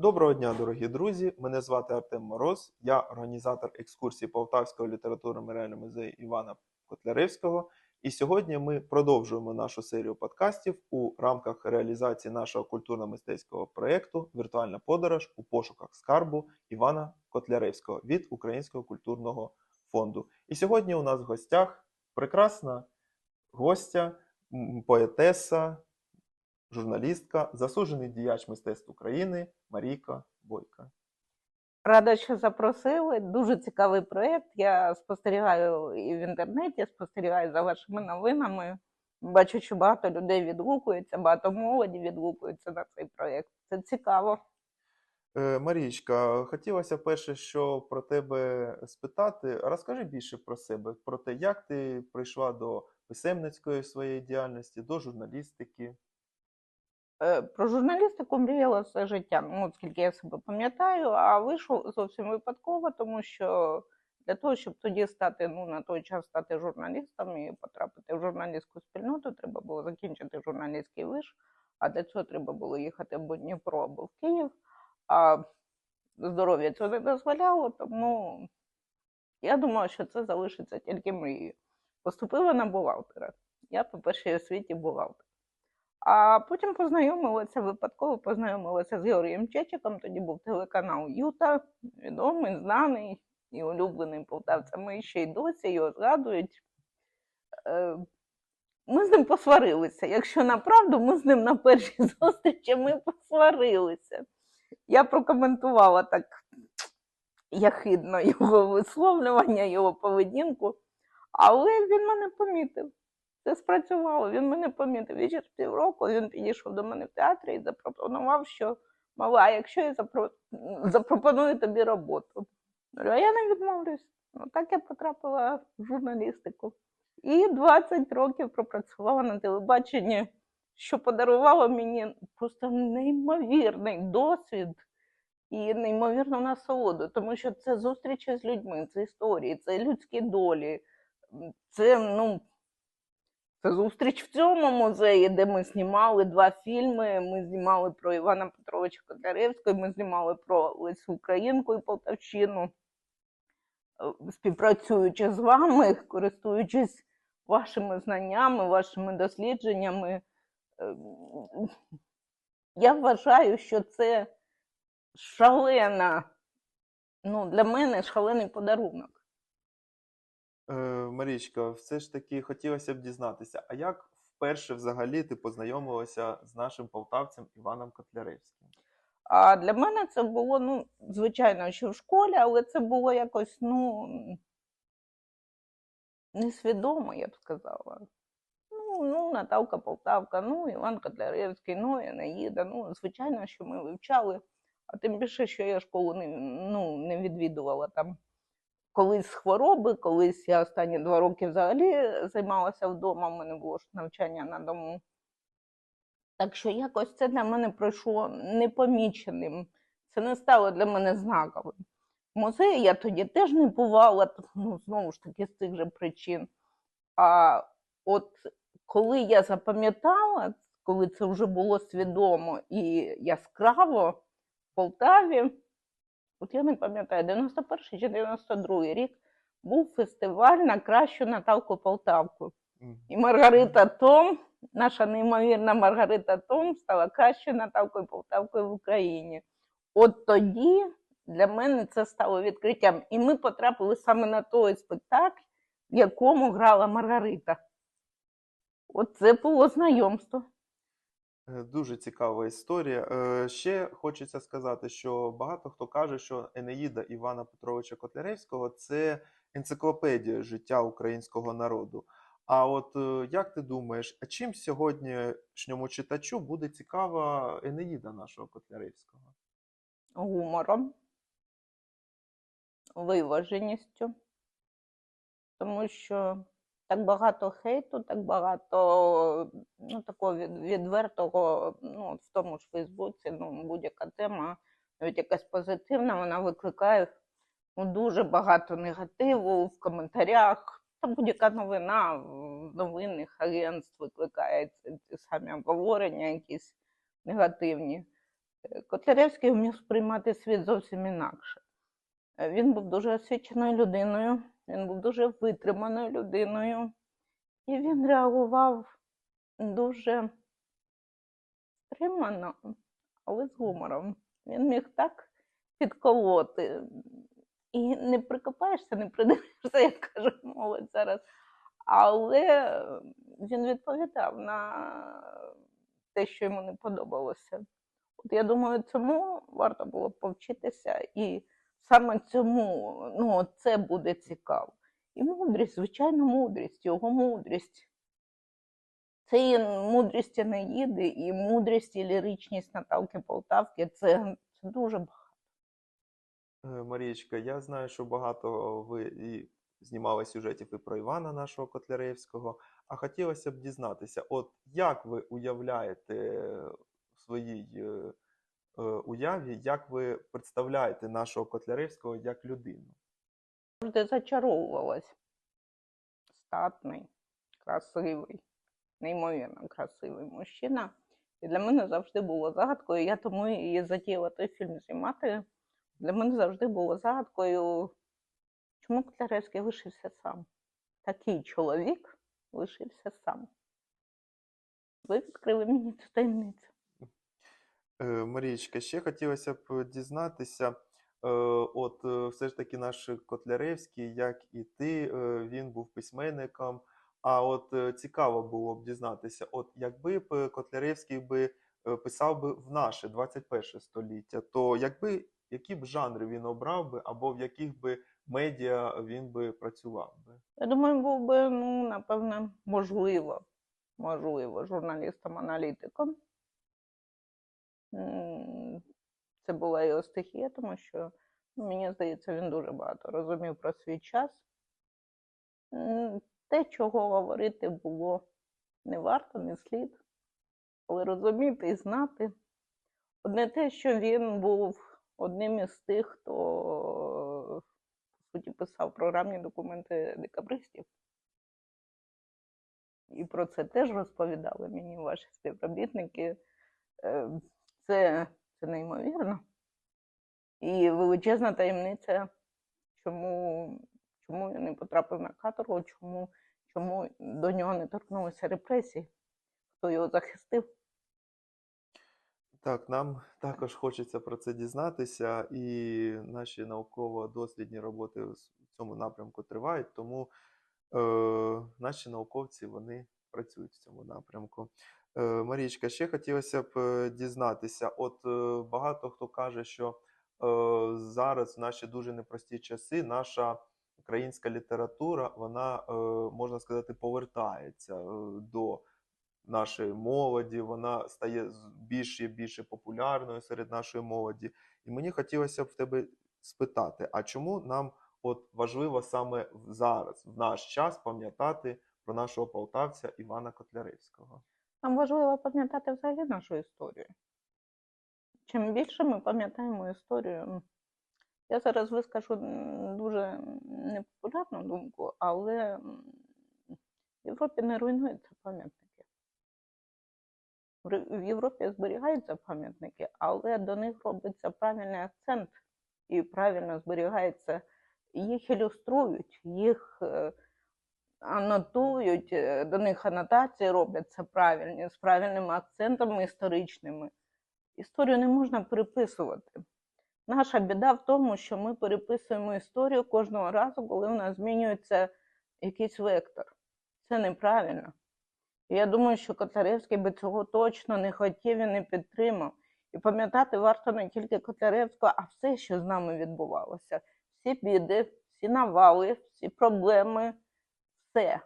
Доброго дня, дорогі друзі! Мене звати Артем Мороз, я організатор екскурсії Полтавського літературно-меморіального музею Івана Котляревського. І сьогодні ми продовжуємо нашу серію подкастів у рамках реалізації нашого культурно-мистецького проєкту Віртуальна подорож у пошуках скарбу Івана Котляревського від Українського культурного фонду. І сьогодні у нас в гостях прекрасна гостя, поетеса, журналістка, засуджений діяч мистецтв України Марійка Бойка. Рада, що запросили. Дуже цікавий проєкт. Я спостерігаю і в інтернеті, спостерігаю за вашими новинами. Бачу, що багато людей відгукується, багато молоді відгукується на цей проєкт. Це цікаво. Е, Марічка, хотілося перше, що про тебе спитати. Розкажи більше про себе, про те, як ти прийшла до писемницької своєї діяльності, до журналістики. Е, Про журналістику мріяла все життя, ну, от скільки я себе пам'ятаю, а вийшов зовсім випадково, тому що для того, щоб тоді стати, ну на той час стати журналістом і потрапити в журналістську спільноту, треба було закінчити журналістський виш, а для цього треба було їхати або в Дніпро, або в Київ. А здоров'я цього не дозволяло, тому я думала, що це залишиться тільки мрією. Поступила на бухгалтера. Я по першій освіті бухгалтер. А потім познайомилася, випадково познайомилася з Георгієм Чечиком. Тоді був телеканал Юта, відомий, знаний і улюблений полтавцями. І ще й досі його згадують. Е, Ми з ним посварилися. Якщо направду, ми з ним на першій зустрічі ми посварилися. Я прокоментувала так яхидно його висловлювання, його поведінку, але він мене помітив. Це спрацювало, він мене помітив. І через півроку він підійшов до мене в театрі і запропонував, що мала, якщо я запро... запропоную тобі роботу. А я не відмовлюсь. Ну, так я потрапила в журналістику. І 20 років пропрацювала на телебаченні, що подарувало мені просто неймовірний досвід і неймовірну насолоду, тому що це зустрічі з людьми, це історії, це людські долі, це ну. Це зустріч в цьому музеї, де ми знімали два фільми. Ми знімали про Івана Петровича Котляревського, ми знімали про Лесю Українку і Полтавщину. Е, Співпрацюючи з вами, користуючись вашими знаннями, вашими дослідженнями, е, я вважаю, що це шалена, ну, для мене шалений подарунок. Е, Марічка, все ж таки хотілося б дізнатися, а як вперше взагалі ти познайомилася з нашим полтавцем Іваном Котляревським? А для мене це було, ну, звичайно, ще в школі, але це було якось, ну, несвідомо, я б сказала. Ну, ну, Наталка Полтавка, ну, Іван Котляревський, ну, Енаїда. Ну, звичайно, що ми вивчали. А тим більше, що я школу не, ну, не відвідувала там. Колись з хвороби, колись я останні два роки взагалі займалася вдома, в мене було навчання на дому. Так що якось це для мене пройшло непоміченим. Це не стало для мене знаковим. Музеї я тоді теж не бувала, ну, знову ж таки, з тих же причин. А от коли я запам'ятала, коли це вже було свідомо і яскраво в Полтаві, от я не пам'ятаю, 91 чи 92 рік був фестиваль на кращу Наталку Полтавку. І Маргарита Том, наша неймовірна Маргарита Том, стала кращою Наталкою Полтавкою в Україні. От тоді для мене це стало відкриттям. І ми потрапили саме на той спектакль, в якому грала Маргарита. От це було знайомство. Е, Дуже цікава історія. Е, Ще хочеться сказати, що багато хто каже, що Енеїда Івана Петровича Котляревського це енциклопедія життя українського народу. А от е, як ти думаєш, а чим сьогоднішньому читачу буде цікава Енеїда нашого Котляревського? гумором, виваженістю, тому що так багато хейту, так багато такого від- відвертого, ну, в тому ж Фейсбуці, ну, будь-яка тема, навіть якась позитивна, вона викликає ну, дуже багато негативу в коментарях. Та будь-яка новина в новинних агентств викликає ці самі обговорення якісь негативні. Е, Котляревський вмів сприймати світ зовсім інакше. Е, Він був дуже освіченою людиною, він був дуже витриманою людиною, і він реагував дуже стримано, але з гумором. Він міг так підколоти. І не прикопаєшся, не придивишся, як каже молодь зараз. Але він відповідав на те, що йому не подобалося. От я думаю, цьому варто було повчитися, і саме цьому ну, це буде цікаво. І мудрість, звичайно, мудрість, його мудрість. Це і мудрість Енеїди, і мудрість і ліричність Наталки Полтавки. Це, це дуже багато. Е, Марієчка, я знаю, що багато ви і знімали сюжетів і про Івана нашого Котляревського. А хотілося б дізнатися, от як ви уявляєте в своїй е, е, уяві, як ви представляєте нашого Котляревського як людину? завжди зачаровувалась. Статний, красивий, неймовірно красивий мужчина. І для мене завжди було загадкою. Я тому і затіяла той фільм знімати. Для мене завжди було загадкою, чому Котляревський лишився сам. Такий чоловік лишився сам. Ви відкрили мені цю таємницю. Е, Марієчка, ще хотілося б дізнатися, е, от е, все ж таки наш Котляревський, як і ти, він був письменником. А от е, цікаво було б дізнатися, от якби б Котляревський би е, писав би в наше 21 століття, то якби які б жанри він обрав би, або в яких би медіа він би працював би? Я думаю, був би, ну, напевне, можливо, можливо, журналістом-аналітиком. Це була його стихія, тому що, ну, мені здається, він дуже багато розумів про свій час. Те, чого говорити було не варто, не слід, але розуміти і знати. Одне те, що він був одним із тих, хто по суті писав програмні документи декабристів. І про це теж розповідали мені ваші співробітники. Е, Це, це неймовірно. І величезна таємниця, чому, чому він не потрапив на каторгу, чому, чому до нього не торкнулися репресії, хто його захистив. Так, нам також хочеться про це дізнатися, і наші науково-дослідні роботи в цьому напрямку тривають, тому е, наші науковці вони працюють в цьому напрямку. Е, Марічка, ще хотілося б е, дізнатися: от е, багато хто каже, що е, зараз в наші дуже непрості часи наша українська література, вона, е, можна сказати, повертається е, до нашої молоді, вона стає більше і більше популярною серед нашої молоді. І мені хотілося б в тебе спитати: а чому нам от важливо саме зараз, в наш час, пам'ятати про нашого полтавця Івана Котляревського? Нам важливо пам'ятати взагалі нашу історію. Чим більше ми пам'ятаємо історію, я зараз вискажу дуже непопулярну думку, але в Європі не руйнуються пам'ятники. В Європі зберігаються пам'ятники, але до них робиться правильний акцент і правильно зберігається. Їх ілюструють, їх е, анотують, е, до них анотації робляться правильні, з правильними акцентами історичними. Історію не можна переписувати. Наша біда в тому, що ми переписуємо історію кожного разу, коли у нас змінюється якийсь вектор. Це неправильно. Я думаю, що Котляревський би цього точно не хотів і не підтримав. І пам'ятати варто не тільки Котляревського, а все, що з нами відбувалося. Всі біди, всі навали, всі проблеми, все.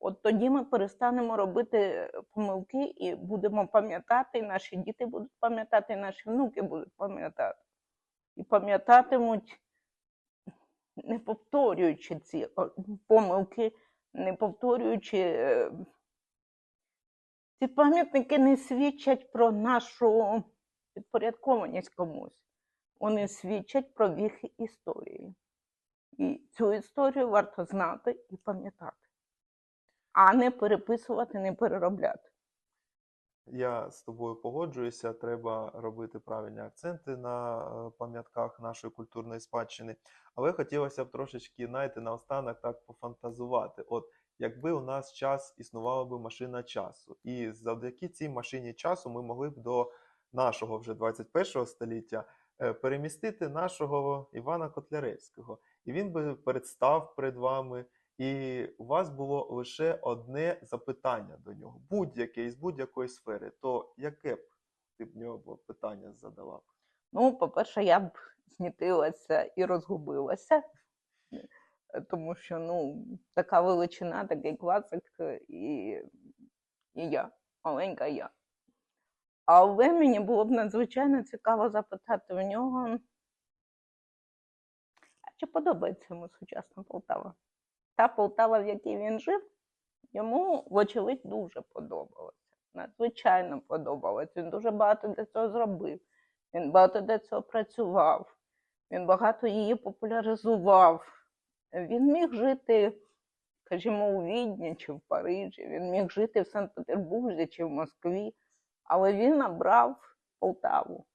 От тоді ми перестанемо робити помилки і будемо пам'ятати, і наші діти будуть пам'ятати, і наші внуки будуть пам'ятати. І пам'ятатимуть, не повторюючи ці помилки, не повторюючи. е, Ці пам'ятники не свідчать про нашу підпорядкованість комусь. Вони свідчать про віхи історії. І цю історію варто знати і пам'ятати, а не переписувати, не переробляти. Я з тобою погоджуюся, треба робити правильні акценти на е, пам'ятках нашої культурної спадщини. Але хотілося б трошечки, знаєте, наостанок так пофантазувати. От якби у нас час існувала би машина часу, і завдяки цій машині часу ми могли б до нашого вже 21 століття е, перемістити нашого Івана Котляревського. І він би представ перед вами, і у вас було лише одне запитання до нього, будь-яке із будь-якої сфери, то яке б ти б нього питання задала? Ну, по-перше, я б знітилася і розгубилася, тому що ну, така величина, такий класик, і, і я, маленька я. Але мені було б надзвичайно цікаво запитати в нього, а чи подобається йому сучасна Полтава? Та Полтава, в якій він жив, йому, вочевидь, дуже подобалося. Надзвичайно подобалося. Він дуже багато для цього зробив. Він багато для цього працював, він багато її популяризував. Він міг жити, скажімо, у Відні чи в Парижі, він міг жити в Санкт-Петербурзі чи в Москві, але він набрав Полтаву.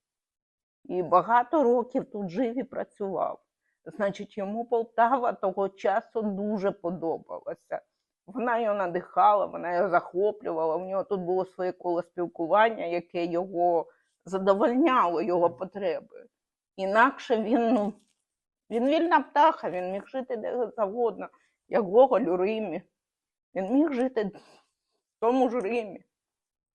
І багато років тут жив і працював. Значить, йому Полтава того часу дуже подобалася. Вона його надихала, вона його захоплювала. У нього тут було своє коло спілкування, яке його задовольняло його потреби. Інакше він, ну, він вільна птаха, він міг жити де завгодно, як Гоголь у Римі. Він міг жити в тому ж Римі.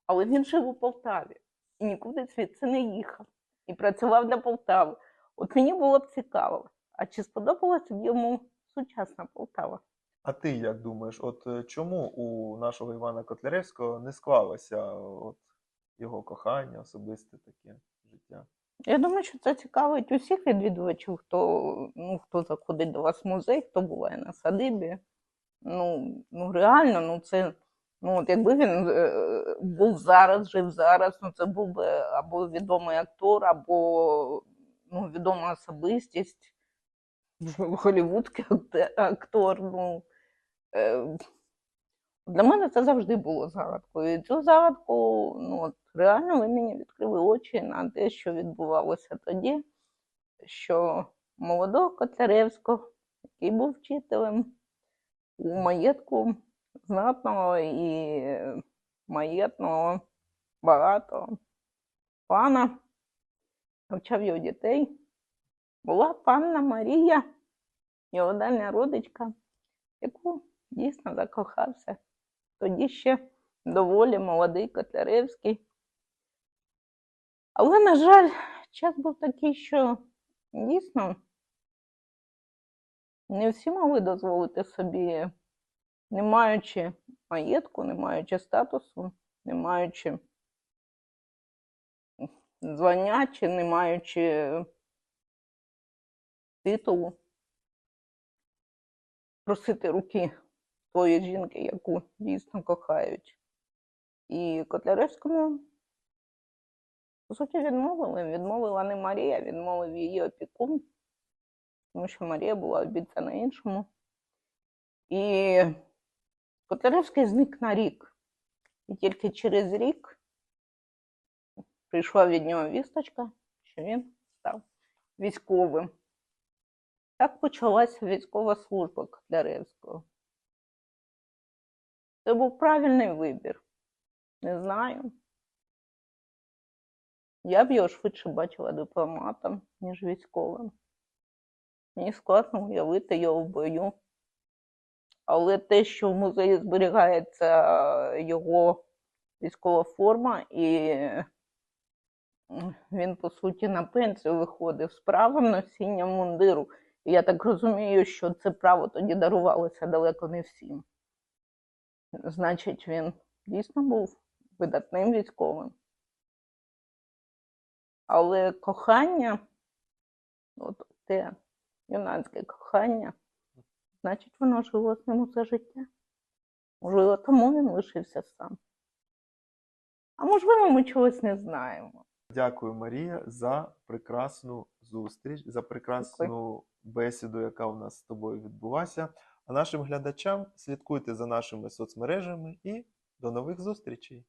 Але він жив у Полтаві і нікуди звідси не їхав. І працював для Полтави. От мені було б цікаво, а чи сподобалася б йому сучасна Полтава? А ти як думаєш, от е, чому у нашого Івана Котляревського не склалося от, його кохання, особисте таке життя? Я думаю, що це цікавить усіх відвідувачів, хто, ну, хто заходить до вас в музей, хто буває на садибі. Ну, ну реально, ну це, ну от якби він е, був зараз, жив зараз, ну це був би або відомий актор, або ну, відома особистість, голівудський актор. Ну, е, для мене це завжди було загадкою. І цю загадку, ну от реально ви мені відкрили очі на те, що відбувалося тоді, що молодого Котляревського, який був вчителем у маєтку знатного і маєтного багатого пана, навчав його дітей, була панна Марія, його дальня родичка, яку дійсно закохався тоді ще доволі молодий Котляревський. Але, на жаль, час був такий, що дійсно не всі могли дозволити собі, не маючи маєтку, не маючи статусу, не маючи звання чи не маючи титулу, просити руки тої жінки, яку дійсно кохають. І Котляревському, по суті, відмовили. Відмовила не Марія, відмовив її опікун, тому що Марія була обіцяна іншому. І Котляревський зник на рік. І тільки через рік прийшла від нього вісточка, що він став військовим. Так почалася військова служба Котляревського. Це був правильний вибір. Не знаю. Я б його швидше бачила дипломатом, ніж військовим. Мені складно уявити його в бою. Але те, що в музеї зберігається його військова форма, і він, по суті, на пенсію виходив з правом носіння мундиру. Я так розумію, що це право тоді дарувалося далеко не всім. Значить, він дійсно був видатним військовим. Але кохання, от те юнацьке кохання, значить, воно жило з ним усе життя. Можливо, тому він лишився сам. А можливо, ми чогось не знаємо. Дякую, Марія, за прекрасну зустріч, за прекрасну бесіду, яка у нас з тобою відбулася. А нашим глядачам слідкуйте за нашими соцмережами і до нових зустрічей!